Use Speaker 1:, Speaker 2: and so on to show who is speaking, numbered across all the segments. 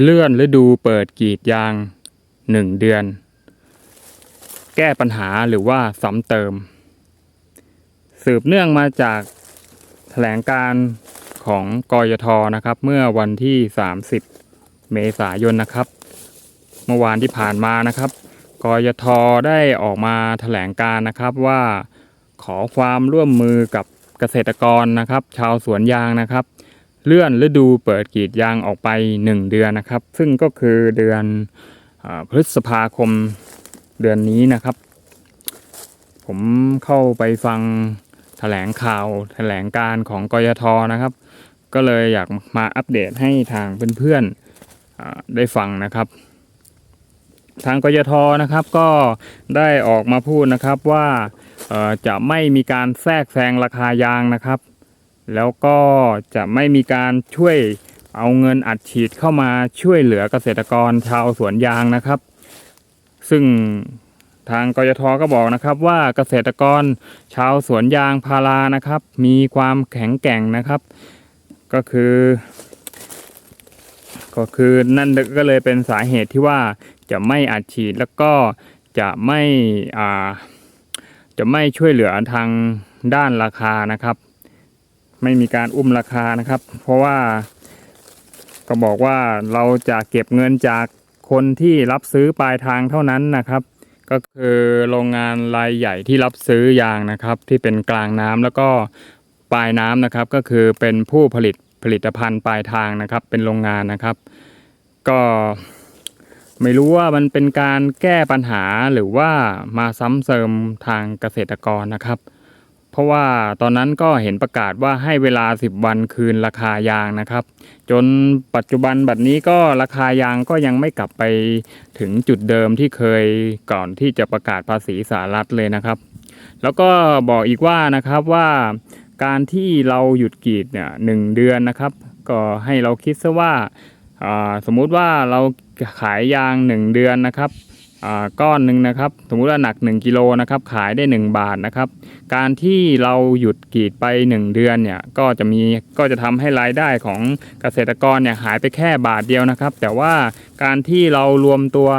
Speaker 1: เลื่อนฤดูเปิดกรีดยางหนึ่งเดือน แก้ปัญหาหรือว่าซ้ำเติม สืบเนื่องมาจากแถลงการของกยทนะครับ เมื่อวันที่ 30 เมษายนนะครับ เมื่อวานที่ผ่านมานะครับกยทได้ออกมาแถลงการนะครับว่าขอความร่วมมือกับเกษตรกรนะครับ ชาวสวนยางนะครับ เลื่อนฤดูเปิดกรีดยางออกไป 1 เดือนนะครับ ซึ่งก็คือเดือนอพฤษภาคมเดือนนี้นะครับ ผมเข้าไปฟังแถลงข่าวแถลงการของกยทนะครับ ก็เลยอยากมาอัปเดตให้ทางเพื่อนๆได้ฟังนะครับ ทางกยทนะครับก็ได้ออกมาพูดนะครับว่าจะไม่มีการแทรกแซงราคายางนะครับ แล้วก็จะไม่มีการช่วยเอาเงินอัดฉีดเข้ามาช่วยเหลือเกษตรกรชาวสวนยางนะครับ ซึ่งทางกยทก็บอกนะครับว่าเกษตรกรชาวสวนยางพารานะครับ มีความแข็งแกร่งนะครับ ก็คือ ก็คือนั่นก็เลยเป็นสาเหตุที่ว่าจะไม่อัดฉีดแล้วก็จะไม่อ่าจะไม่ช่วยเหลือทางด้านราคานะครับ ไม่มีการอุ้มราคานะครับ เพราะว่าก็บอกว่าเราจะเก็บเงินจากคนที่รับซื้อปลายทางเท่านั้นนะครับ ก็คือโรงงานรายใหญ่ที่รับซื้อยางนะครับ ที่เป็นกลางน้ำแล้วก็ปลายน้ำนะครับ ก็คือเป็นผู้ผลิตผลิตภัณฑ์ปลายทางนะครับ เป็นโรงงานนะครับ ก็ไม่รู้ว่ามันเป็นการแก้ปัญหาหรือว่ามาซ้ำเติมทางเกษตรกรนะครับ เพราะว่าตอนนั้นก็เห็นประกาศว่าให้เวลา 10 วันคืนราคายางนะครับ จนปัจจุบันบัดนี้ก็ราคายางก็ยังไม่กลับไปถึงจุดเดิมที่เคยก่อนที่จะประกาศภาษีสหรัฐเลยนะครับ แล้วก็บอกอีกว่านะครับว่าการที่เราหยุดกรีดเนี่ยหนึ่งเดือนนะครับ ก็ให้เราคิดซะว่าสมมุติว่าเราขายยาง 1 เดือนนะครับ ก้อนหนึ่งนะครับ สมมุติว่าหนัก 1กิโลนะครับ ขายได้ 1 บาทนะครับ การที่เราหยุดกรีดไป 1 เดือนเนี่ย ก็จะมี ก็จะทำให้รายได้ของเกษตรกรเนี่ยหายไปแค่บาทเดียวนะครับ แต่ว่าการที่เรารวมตัว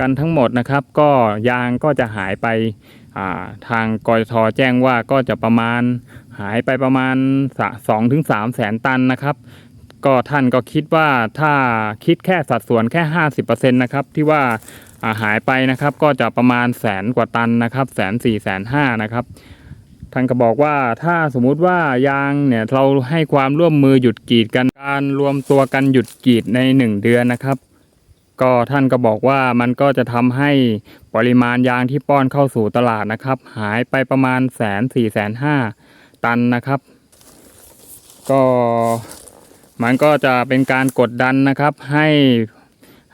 Speaker 1: กันทั้งหมดนะครับ ก็ยางก็จะหายไปาทางกยทแจ้งว่าก็จะประมาณหายไปประมาณสองถึงสามแสนตันนะครับก็ท่านก็คิดว่าถ้าคิดแค่สัดส่วนแค่ 50%นะครับที่ว่า หายไปนะครับ ก็จะประมาณแสนกว่าตันนะครับแสนสี่แสนห้านะครับท่านก็บอกว่าถ้าสมมุติว่ายางเนี่ยเราให้ความร่วมมือหยุดกีดกันการรวมตัวกันหยุดกีดใน 1 เดือนนะครับ ก็ท่านก็บอกว่ามันก็จะทำให้ปริมาณยางที่ป้อนเข้าสู่ตลาดนะครับ หายไปประมาณแสนสี่แสนห้าตันนะครับ ก็มันก็จะเป็นการกดดันนะครับให้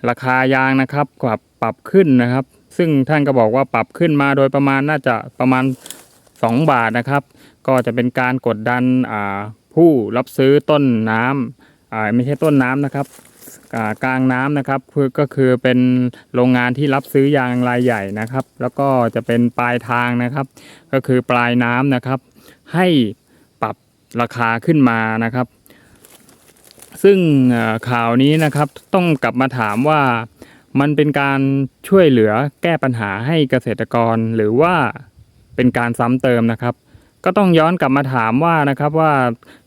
Speaker 1: ราคายางนะครับปรับปรับขึ้นนะครับ ซึ่งท่านก็บอกว่าปรับขึ้นมาโดยประมาณน่าจะประมาณ 2 บาทนะครับ ก็จะเป็นการกดดันผู้รับซื้อต้นน้ำไม่ใช่ต้นน้ำนะครับกลางน้ำนะครับคือก็คือเป็นโรงงานที่รับซื้อยางรายใหญ่นะครับ แล้วก็จะเป็นปลายทางนะครับ ก็คือปลายน้ำนะครับ ให้ปรับราคาขึ้นมานะครับ ซึ่งข่าวนี้นะครับต้องกลับมาถามว่ามันเป็นการช่วยเหลือแก้ปัญหาให้เกษตรกรหรือว่าเป็นการซ้ำเติมนะครับ ก็ต้องย้อนกลับมาถามว่านะครับว่า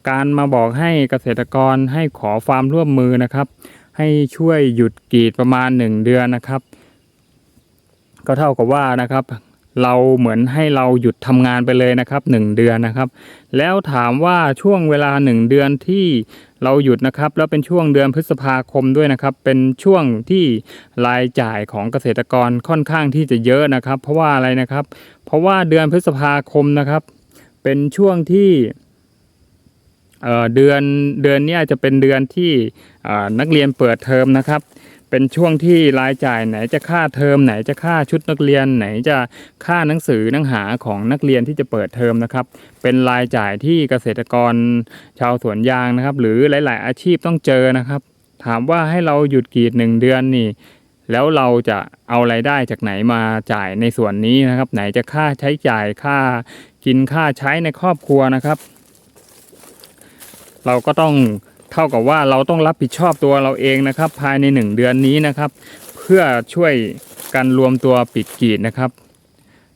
Speaker 1: การมาบอกให้เกษตรกรให้ขอความร่วมมือนะครับ ให้ช่วยหยุดกรีดประมาณ 1 เดือนนะครับ ก็เท่ากับว่านะครับ เราเหมือนให้เราหยุดทำงานไปเลยนะครับ 1 เดือนนะครับ แล้วถามว่าช่วงเวลา 1 เดือนที่เราหยุดนะครับ แล้วเป็นช่วงเดือนพฤษภาคมด้วยนะครับ เป็นช่วงที่รายจ่ายของเกษตรกรค่อนข้างที่จะเยอะนะครับ เพราะว่าอะไรนะครับ เพราะว่าเดือนพฤษภาคมนะครับ เป็นช่วงที่เดือนเดือนนี้จะเป็นเดือนที่นักเรียนเปิดเทอมนะครับ เป็นช่วงที่รายจ่ายไหนจะค่าเทอมไหนจะค่าชุดนักเรียนไหนจะค่าหนังสือหนังหาของนักเรียนที่จะเปิดเทอมนะครับ เป็นรายจ่ายที่เกษตรกรชาวสวนยางนะครับ หรือหลาย ๆ อาชีพต้องเจอนะครับ ถามว่าให้เราหยุดกรีดหนึ่งเดือนนี่แล้วเราจะเอาไรายได้จากไหนมาจ่ายในส่วนนี้นะครับ ไหนจะค่าใช้จ่ายค่ากินค่าใช้ในครอบครัวนะครับ เราก็ต้อง เท่ากับว่าเราต้องรับผิดชอบตัวเราเองนะครับ ภายในหนึ่งเดือนนี้นะครับ เพื่อช่วยกันรวมตัวปิดกีดนะครับ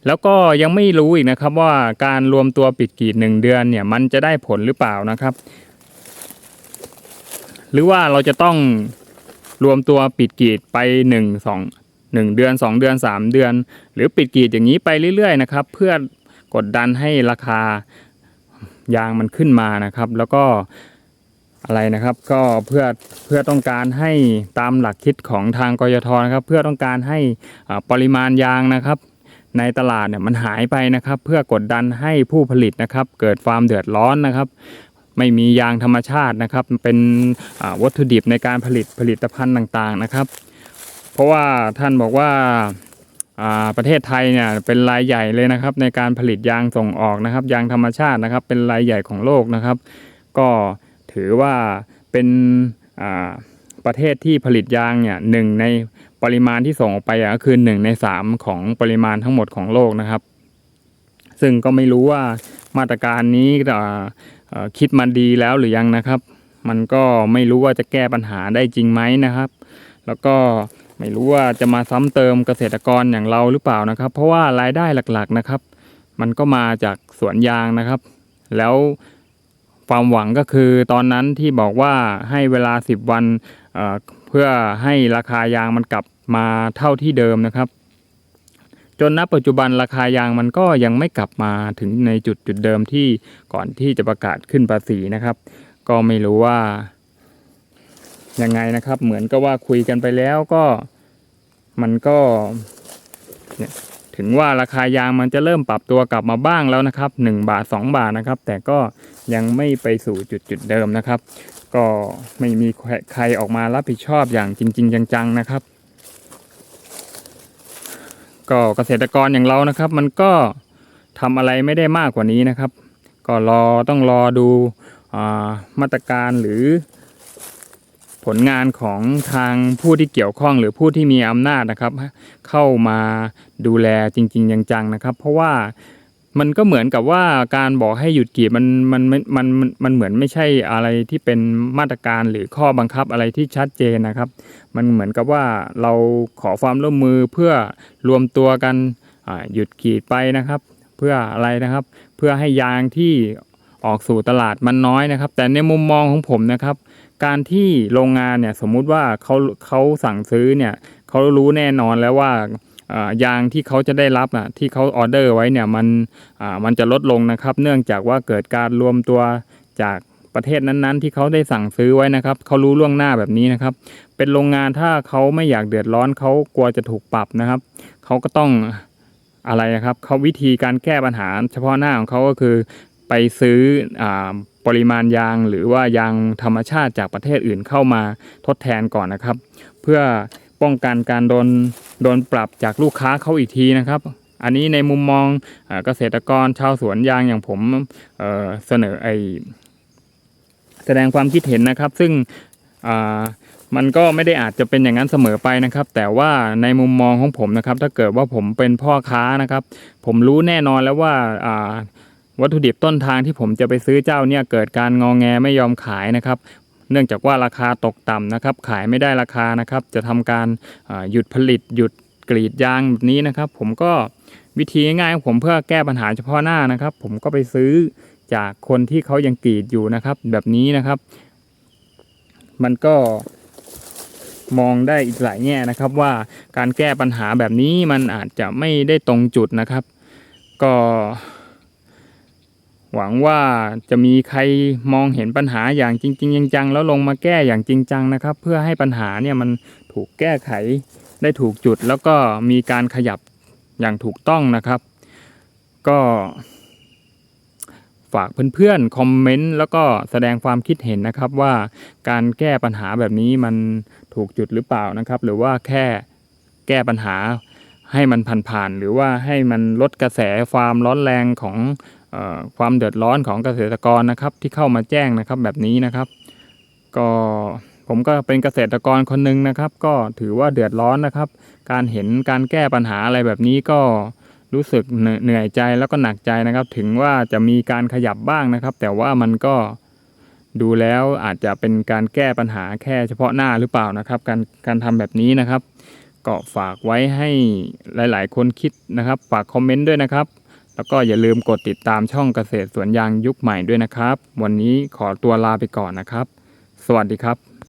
Speaker 1: แล้วก็ยังไม่รู้อีกนะครับว่าการรวมตัวปิดกีดหนึ่งเดือนเนี่ยมันจะได้ผลหรือเปล่านะครับ หรือว่าเราจะต้องรวมตัวปิดกีดไปหนึ่งสองหนึ่งเดือนสองเดือนสามเดือน หรือปิดกีดอย่างนี้ไปเรื่อยๆนะครับ เพื่อกดดันให้ราคายางมันขึ้นมานะครับ แล้วก็ อะไรนะครับ ก็เพื่อเพื่อต้องการให้ตามหลักคิดของทางกยทนะครับ เพื่อต้องการให้ปริมาณยางนะครับ ในตลาดเนี่ยมันหายไปนะครับ เพื่อกดดันให้ผู้ผลิตนะครับ เกิดความเดือดร้อนนะครับ ไม่มียางธรรมชาตินะครับ เป็นวัตถุดิบในการผลิตผลิตภัณฑ์ต่างๆนะครับ เพราะว่าท่านบอกว่าประเทศไทยเนี่ยเป็นรายใหญ่เลยนะครับ ในการผลิตยางส่งออกนะครับ ยางธรรมชาตินะครับ เป็นรายใหญ่ของโลกนะครับ ก็ ถือว่าเป็นประเทศที่ผลิตยางเนี่ยหนึ่งในปริมาณที่ส่งออกไปก็คือหนึ่งในสามของปริมาณทั้งหมดของโลกนะครับ ซึ่งก็ไม่รู้ว่ามาตรการนี้คิดมาดีแล้วหรือยังนะครับ มันก็ไม่รู้ว่าจะแก้ปัญหาได้จริงไหมนะครับ แล้วก็ไม่รู้ว่าจะมาซ้ำเติมเกษตรกรอย่างเราหรือเปล่านะครับ เพราะว่ารายได้หลักๆนะครับ มันก็มาจากสวนยางนะครับ แล้ว ความหวังก็คือตอนนั้นที่บอกว่าให้เวลา 10 วันเเพื่อให้ราคายางมันกลับมาเท่าที่เดิมนะครับ จนณปัจจุบันราคายางมันก็ยังไม่กลับมาถึงในจุดจุดเดิมที่ก่อนที่จะประกาศขึ้นภาษีนะครับ ก็ไม่รู้ว่ายังไงนะครับ เหมือนกับว่าคุยกันไปแล้วก็มันก็เนี่ย ถึงว่าราคายางมันจะเริ่มปรับตัวกลับมาบ้างแล้วนะครับ 1 บาท 2 บาทนะครับ แต่ก็ยังไม่ไปสู่จุดจุดเดิมนะครับ ก็ไม่มีใครออกมารับผิดชอบอย่างจริง ๆ จังๆนะครับ ก็เกษตรกรอย่างเรานะครับ มันก็ทำอะไรไม่ได้มากกว่านี้นะครับ ก็รอต้องรอดูอมาตรการหรือ ผลงานของทางผู้ที่เกี่ยวข้องหรือผู้ที่มีอำนาจนะครับ เข้ามาดูแลจริงๆจังๆนะครับ เพราะว่ามันก็เหมือนกับว่าการบอกให้หยุดกรีดมันมันมันมันมันเหมือนไม่ใช่อะไรที่เป็นมาตรการหรือข้อบังคับอะไรที่ชัดเจนนะครับ มันเหมือนกับว่าเราขอความร่วมมือเพื่อรวมตัวกันหยุดกรีดไปนะครับ เพื่ออะไรนะครับ เพื่อให้ยางที่ ออกสู่ตลาดมันน้อยนะครับ แต่ในมุมมองของผมนะครับ การที่โรงงานเนี่ยสมมุติว่าเขาเขาสั่งซื้อเนี่ยเขารู้แน่นอนแล้วว่าายางที่เขาจะได้รับอะที่เขาออเดอร์ไว้เนี่ยมันมันจะลดลงนะครับ เนื่องจากว่าเกิดการรวมตัวจากประเทศนั้นๆ ที่เขาได้สั่งซื้อไว้นะครับเขารู้ล่วงหน้าแบบนี้นะครับ เป็นโรงงานถ้าเขาไม่อยากเดือดร้อนเขากลัวจะถูกปรับนะครับเขาก็ต้องอะไรนะครับเขาวิธีการแก้ปัญหาเฉพาะหน้าของเขาก็คือ ไปซื้ออปริมาณยางหรือว่ายางธรรมชาติจากประเทศอื่นเข้ามาทดแทนก่อนนะครับ เพื่อป้องกันการโดนโดนปรับจากลูกค้าเขาอีกทีนะครับ อันนี้ในมุมมองเอเกษตรกรชาวสวนยางอย่างผมเเสนอไอแสดงความคิดเห็นนะครับ ซึ่งมันก็ไม่ได้อาจจะเป็นอย่างนั้นเสมอไปนะครับ แต่ว่าในมุมมองของผมนะครับ ถ้าเกิดว่าผมเป็นพ่อค้านะครับ ผมรู้แน่นอนแล้วว่าอ่า วัตถุดิบต้นทางที่ผมจะไปซื้อเจ้าเนี่ยเกิดการงองแงไม่ยอมขายนะครับ เนื่องจากว่าราคาตกต่ำนะครับ ขายไม่ได้ราคานะครับ จะทำการหยุดผลิตหยุดกรีดยางแบบนี้นะครับ ผมก็วิธีง่ายๆของผมเพื่อแก้ปัญหาเฉพาะหน้านะครับ ผมก็ไปซื้อจากคนที่เขายังกรีดอยู่นะครับ แบบนี้นะครับ มันก็มองได้อีกหลายแง่นะครับ ว่าการแก้ปัญหาแบบนี้มันอาจจะไม่ได้ตรงจุดนะครับ ก็ หวังว่าจะมีใครมองเห็นปัญหาอย่างจริง ๆ จังๆแล้วลงมาแก้อย่างจริงจังนะครับ เพื่อให้ปัญหาเนี่ยมันถูกแก้ไขได้ถูกจุด แล้วก็มีการขยับอย่างถูกต้องนะครับ ก็ฝากเพื่อนๆคอมเมนต์แล้วก็แสดงความคิดเห็นนะครับว่าการแก้ปัญหาแบบนี้มันถูกจุดหรือเปล่านะครับ หรือว่าแค่แก้ปัญหาให้มันผ่านๆหรือว่าให้มันลดกระแสความร้อนแรงของ ความเดือดร้อนของเกษตรกรนะครับที่เข้ามาแจ้งนะครับแบบนี้นะครับ ก็ผมก็เป็นเกษตรกรคนหนึ่งนะครับ ก็ถือว่าเดือดร้อนนะครับ การเห็นการแก้ปัญหาอะไรแบบนี้ก็รู้สึกเหนื่อยใจแล้วก็หนักใจนะครับ ถึงว่าจะมีการขยับบ้างนะครับ แต่ว่ามันก็ดูแล้วอาจจะเป็นการแก้ปัญหาแค่เฉพาะหน้าหรือเปล่านะครับ การการทำแบบนี้นะครับ ก็ฝากไว้ให้หลาย ๆ คนคิดนะครับ ฝากคอมเมนต์ด้วยนะครับ แล้วก็อย่าลืมกดติดตามช่องเกษตรสวนยางยุคใหม่ด้วยนะครับ วันนี้ขอตัวลาไปก่อนนะครับ สวัสดีครับ